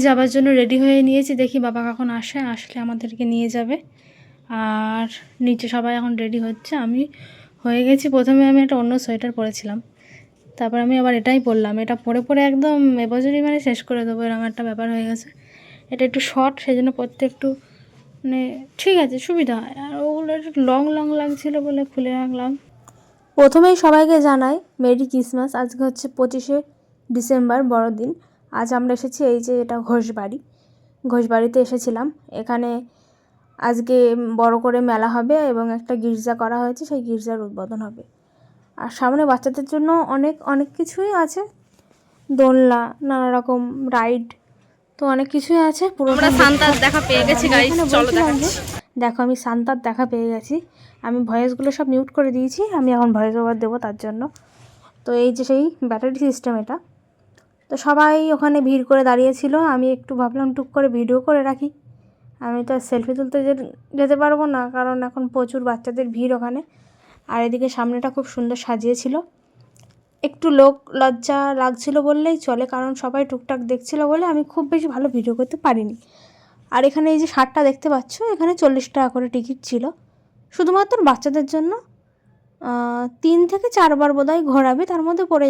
যাবার জন্য রেডি হয়ে নিয়েছি। দেখি বাবা কখন আসে, আসলে আমাদেরকে নিয়ে যাবে। আর নিচে সবাই এখন রেডি হচ্ছে। আমি হয়ে গেছি। প্রথমে আমি একটা অন্য সোয়েটার পরেছিলাম। তারপর আমি আবার এটাই পরলাম। এটা পরে পরে একদম এবছরই মানে শেষ করে দেবো, এরকম একটা ব্যাপার হয়ে গেছে। এটা একটু শর্ট সেই জন্য পরতে একটু মানে ঠিক আছে, সুবিধা হয়। আর ওগুলো একটু লং লং লাগছিল বলে খুলে রাখলাম। প্রথমেই সবাইকে জানাই, মেরি ক্রিসমাস। আজকে হচ্ছে পঁচিশে ডিসেম্বর, বড়দিন। আজ আমরা এসেছি এই যে এটা ঘোষবাড়ি। ঘোষবাড়িতে এসেছিলাম। এখানে আজকে বড় করে মেলা হবে এবং একটা গির্জা করা হয়েছে সেই গির্জার উদ্বোধন হবে। আর সামনে বাচ্চাদের জন্য অনেক অনেক কিছুই আছে। দোলনা নানা রকম রাইড তো অনেক কিছুই আছে। পুরো সান্তার দেখা পেয়ে গেছি গাইস চলো দেখাচ্ছি। দেখো আমি সান্তার দেখা পেয়ে গেছি। আমি ভয়েসগুলো সব মিউট করে দিয়েছি। আমি এখন ভয়েস ওভার দেবো তার জন্য। তো এই যে সেই ব্যাটারি সিস্টেম এটা। তো সবাই ওখানে ভিড় করে দাঁড়িয়েছিল। আমি একটু ভাবলাম টুক করে ভিডিও করে রাখি। আমি তো সেলফি তুলতে যেতে পারব না, কারণ এখন প্রচুর বাচ্চাদের ভিড় ওখানে। আর এদিকে সামনেটা খুব সুন্দর সাজিয়েছিল। একটু লোক লজ্জা লাগছিল বললেই চলে, কারণ সবাই টুকটাক দেখছিল বলে আমি খুব বেশি ভালো ভিডিও করতে পারিনি। আর এখানে এই যে শার্টটা দেখতে পাচ্ছ, এখানে চল্লিশ টাকা করে টিকিট ছিল। শুধুমাত্র বাচ্চাদের জন্য তিন থেকে চারবার বোধহয় ঘোরাবে, তার মধ্যে পড়ে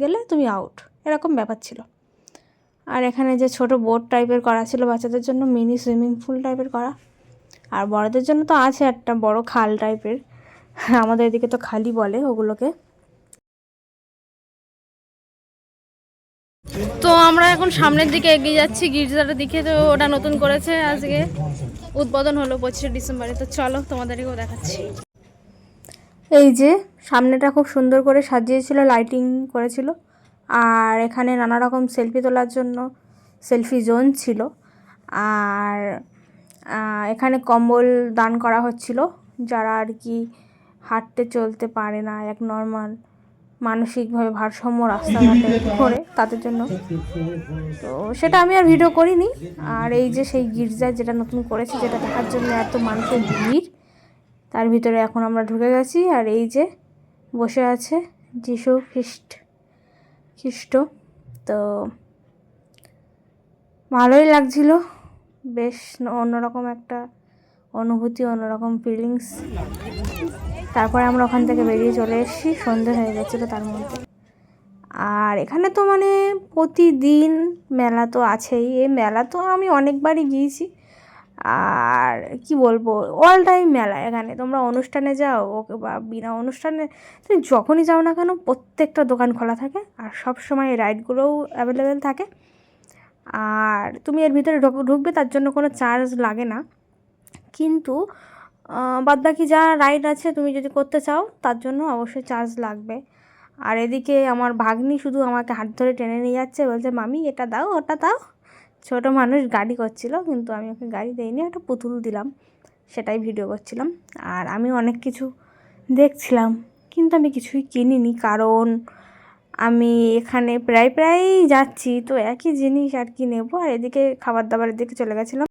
গেলে তুমি আউট এরকম ব্যাপার ছিল। আর এখানে যে ছোট বোট টাইপের করা ছিল বাচ্চাদের জন্য মিনি সুইমিং পুল টাইপের করা। আর বড়দের জন্য তো আছে একটা বড় খাল টাইপের আমাদের এদিকে তো খালি বলে ওগুলোকে। তো আমরা এখন সামনের দিকে এগিয়ে যাচ্ছি গির্জাটার দিকে। তো ওটা নতুন করেছে আজকে। উদ্বোধন হলো পঁচিশে ডিসেম্বরে। তো চলো তোমাদেরকেও দেখাচ্ছি। এই যে সামনেটা খুব সুন্দর করে সাজিয়েছিল লাইটিং করেছিল। আর এখানে নানা রকম সেলফি তোলার জন্য সেলফি জোন ছিল। আর এখানে কম্বল দান করা হচ্ছিল। যারা আর কি হাঁটতে চলতে পারে না, এক নর্মাল মানসিকভাবে ভারসাম্য রাস্তাঘাটে করে তাদের জন্য। তো সেটা আমি আর ভিডিও করিনি। আর এই যে সেই গির্জা যেটা নতুন করেছে, যেটা দেখার জন্য এত মানুষের ভিড়, তার ভিতরে এখন আমরা ঢুকে গেছি। আর এই যে বসে আছে যিশু খ্রিস্ট খ্রিস্ট তো ভালোই লাগছিল। বেশ অন্যরকম একটা অনুভূতি, অন্যরকম ফিলিংস তারপরে আমরা ওখান থেকে বেরিয়ে চলে এসেছি। সন্ধে হয়ে গেছিল তার মধ্যে। আর এখানে তো মানে প্রতিদিন মেলা তো আছেই। এই মেলা তো আমি অনেকবারই গিয়েছি। আর কি বলব অল টাইম মেলা এখানে। তোমরা অনুষ্ঠানে যাও, ওকে বা বিনা অনুষ্ঠানে, তুমি যখনই যাও না কেন, প্রত্যেকটা দোকান খোলা থাকে আর সব সময় রাইডগুলোও অ্যাভেলেবেল থাকে। আর তুমি এর ভিতরে ঢুক- ঢুকবে, তার জন্য কোনো চার্জ লাগে না। কিন্তু বাদ বাকি যা রাইড আছে, তুমি যদি করতে চাও, তার জন্য অবশ্যই চার্জ লাগবে। আর এদিকে আমার ভাগ্নি শুধু আমাকে হাত ধরে টেনে নিয়ে যাচ্ছে, বলছে, মামি, এটা দাও, ওটা দাও। ছোট মানুষ গাড়ি করছিল, কিন্তু আমি ওকে গাড়ি দেইনি, একটা পুতুল দিলাম, সেটাই ভিডিও করছিলাম। আর আমি অনেক কিছু দেখছিলাম, কিন্তু আমি কিছুই কিনিনি, কারণ আমি এখানে প্রায়, প্রায়ই যাচ্ছি, তো একই জিনিস আর কি নেব। আর এদিকে খাবার দাবারের দিকে চলে গেছিলাম।